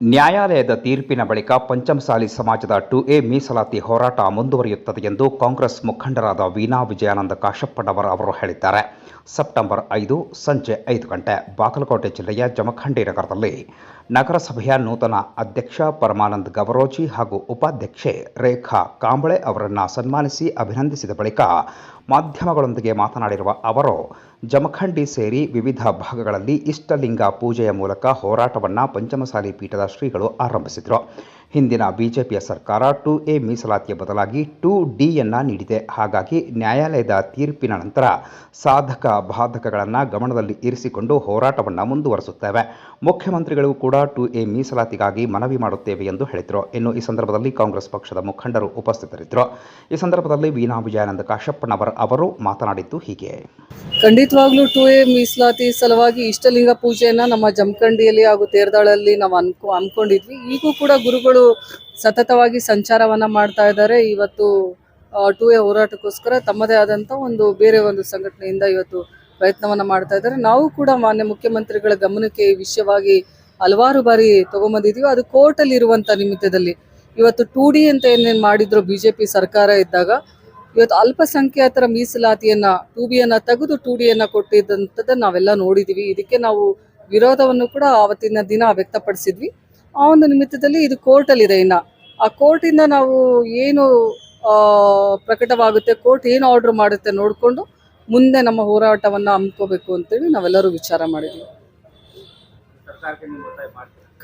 ನ್ಯಾಯಾಲಯದ ತೀರ್ಪಿನ ಬಳಿಕ ಪಂಚಮಸಾಲಿ ಸಮಾಜದ ಟು ಎ ಮೀಸಲಾತಿ ಹೋರಾಟ ಮುಂದುವರಿಯುತ್ತದೆ ಎಂದು ಕಾಂಗ್ರೆಸ್ ಮುಖಂಡರಾದ ವೀಣಾ ವಿಜಯಾನಂದ ಕಾಶಪ್ಪನವರ್ ಅವರು ಹೇಳಿದ್ದಾರೆ. ಸೆಪ್ಟೆಂಬರ್ ಐದು, ಸಂಜೆ ಐದು ಗಂಟೆ, ಬಾಗಲಕೋಟೆ ಜಿಲ್ಲೆಯ ಜಮಖಂಡಿ ನಗರದಲ್ಲಿ ನಗರಸಭೆಯ ನೂತನ ಅಧ್ಯಕ್ಷ ಪರಮಾನಂದ್ ಗವರೋಜಿ ಹಾಗೂ ಉಪಾಧ್ಯಕ್ಷೆ ರೇಖಾ ಕಾಂಬಳೆ ಅವರನ್ನು ಸನ್ಮಾನಿಸಿ ಅಭಿನಂದಿಸಿದ ಬಳಿಕ ಮಾಧ್ಯಮಗಳೊಂದಿಗೆ ಮಾತನಾಡಿರುವ ಅವರು ಜಮಖಂಡಿ ಸೇರಿ ವಿವಿಧ ಭಾಗಗಳಲ್ಲಿ ಇಷ್ಟಲಿಂಗ ಪೂಜೆಯ ಮೂಲಕ ಹೋರಾಟವನ್ನು ಪಂಚಮಸಾಲಿ ಪೀಠದ ಶ್ರೀಗಳು ಆರಂಭಿಸಿದರು. ಹಿಂದಿನ ಬಿಜೆಪಿಯ ಸರ್ಕಾರ ಟು ಎ ಮೀಸಲಾತಿಯ ಬದಲಾಗಿ ಟು ಡಿಯನ್ನು ನೀಡಿದೆ. ಹಾಗಾಗಿ ನ್ಯಾಯಾಲಯದ ತೀರ್ಪಿನ ನಂತರ ಸಾಧಕ ಬಾಧಕಗಳನ್ನು ಗಮನದಲ್ಲಿ ಇರಿಸಿಕೊಂಡು ಹೋರಾಟವನ್ನು ಮುಂದುವರಿಸುತ್ತೇವೆ. ಮುಖ್ಯಮಂತ್ರಿಗಳು ಕೂಡ ಟು ಎ ಮೀಸಲಾತಿಗಾಗಿ ಮನವಿ ಮಾಡುತ್ತೇವೆ ಎಂದು ಹೇಳಿದರು. ಇನ್ನು ಈ ಸಂದರ್ಭದಲ್ಲಿ ಕಾಂಗ್ರೆಸ್ ಪಕ್ಷದ ಮುಖಂಡರು ಉಪಸ್ಥಿತರಿದ್ದರು. ಈ ಸಂದರ್ಭದಲ್ಲಿ ವೀಣಾ ವಿಜಯಾನಂದ ಕಾಶಪ್ಪನವರ್ ಅವರು ಮಾತನಾಡಿದ್ದು ಹೀಗೆ. ಖಂಡಿತವಾಗ್ಲೂ ಟು ಎ ಮೀಸಲಾತಿ ಸಲುವಾಗಿ ಇಷ್ಟಲಿಂಗ ಪೂಜೆಯನ್ನು ನಮ್ಮ ಜಮಖಂಡಿಯಲ್ಲಿ ಹಾಗೂ ತೇರ್ದಾಳಲ್ಲಿ ನಾವು ಅನ್ಕೊ ಅನ್ಕೊಂಡಿದ್ವಿ. ಈಗೂ ಕೂಡ ಗುರುಗಳು ಸತತವಾಗಿ ಸಂಚಾರವನ್ನ ಮಾಡ್ತಾ ಇದ್ದಾರೆ. ಇವತ್ತು ಟೂ ಎ ಹೋರಾಟಕ್ಕೋಸ್ಕರ ತಮ್ಮದೇ ಆದಂತ ಒಂದು ಬೇರೆ ಒಂದು ಸಂಘಟನೆಯಿಂದ ಇವತ್ತು ಪ್ರಯತ್ನವನ್ನ ಮಾಡ್ತಾ ಇದ್ದಾರೆ. ನಾವು ಕೂಡ ಮಾನ್ಯ ಮುಖ್ಯಮಂತ್ರಿಗಳ ಗಮನಕ್ಕೆ ಈ ವಿಷಯವಾಗಿ ಹಲವಾರು ಬಾರಿ ತಗೊಂಬಂದಿದೀವಿ. ಅದು ಕೋರ್ಟ್ ಅಲ್ಲಿ ಇರುವಂತ ನಿಮಿತ್ತದಲ್ಲಿ. ಇವತ್ತು ಟೂ ಡಿ ಅಂತ ಏನೇನ್ ಮಾಡಿದ್ರು ಬಿಜೆಪಿ ಸರ್ಕಾರ ಇದ್ದಾಗ, ಇವತ್ತು ಅಲ್ಪಸಂಖ್ಯಾತರ ಮೀಸಲಾತಿಯನ್ನ ಟು ಬಿಯನ್ನ ತೆಗೆದು ಟು ಡಿಯನ್ನ ಕೊಟ್ಟಿದ್ದಂಥದ್ದನ್ನ ನಾವೆಲ್ಲ ನೋಡಿದೀವಿ. ಇದಕ್ಕೆ ನಾವು ವಿರೋಧವನ್ನು ಕೂಡ ಆವತ್ತಿನ ದಿನ ವ್ಯಕ್ತಪಡಿಸಿದ್ವಿ. ಆ ಒಂದು ನಿಮಿತ್ತದಲ್ಲಿ ಇದು ಕೋರ್ಟಲ್ಲಿದೆ ಇನ್ನ. ಆ ಕೋರ್ಟಿಂದ ನಾವು ಏನು ಪ್ರಕಟವಾಗುತ್ತೆ, ಕೋರ್ಟ್ ಏನು ಆರ್ಡರ್ ಮಾಡುತ್ತೆ ನೋಡಿಕೊಂಡು ಮುಂದೆ ನಮ್ಮ ಹೋರಾಟವನ್ನು ಹಮ್ಮಿಕೋಬೇಕು ಅಂತೇಳಿ ನಾವೆಲ್ಲರೂ ವಿಚಾರ ಮಾಡಿದ್ವಿ.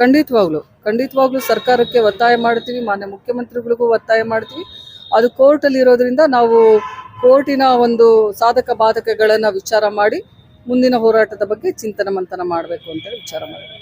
ಖಂಡಿತವಾಗ್ಲು, ಖಂಡಿತವಾಗ್ಲೂ ಸರ್ಕಾರಕ್ಕೆ ಒತ್ತಾಯ ಮಾಡ್ತೀವಿ, ಮಾನ್ಯ ಮುಖ್ಯಮಂತ್ರಿಗಳಿಗೂ ಒತ್ತಾಯ ಮಾಡ್ತೀವಿ. ಅದು ಕೋರ್ಟಲ್ಲಿ ಇರೋದ್ರಿಂದ ನಾವು ಕೋರ್ಟಿನ ಒಂದು ಸಾಧಕ ಬಾಧಕಗಳನ್ನು ವಿಚಾರ ಮಾಡಿ ಮುಂದಿನ ಹೋರಾಟದ ಬಗ್ಗೆ ಚಿಂತನ ಮಂಥನ ಮಾಡಬೇಕು ಅಂತೇಳಿ ವಿಚಾರ ಮಾಡಿದ್ವಿ.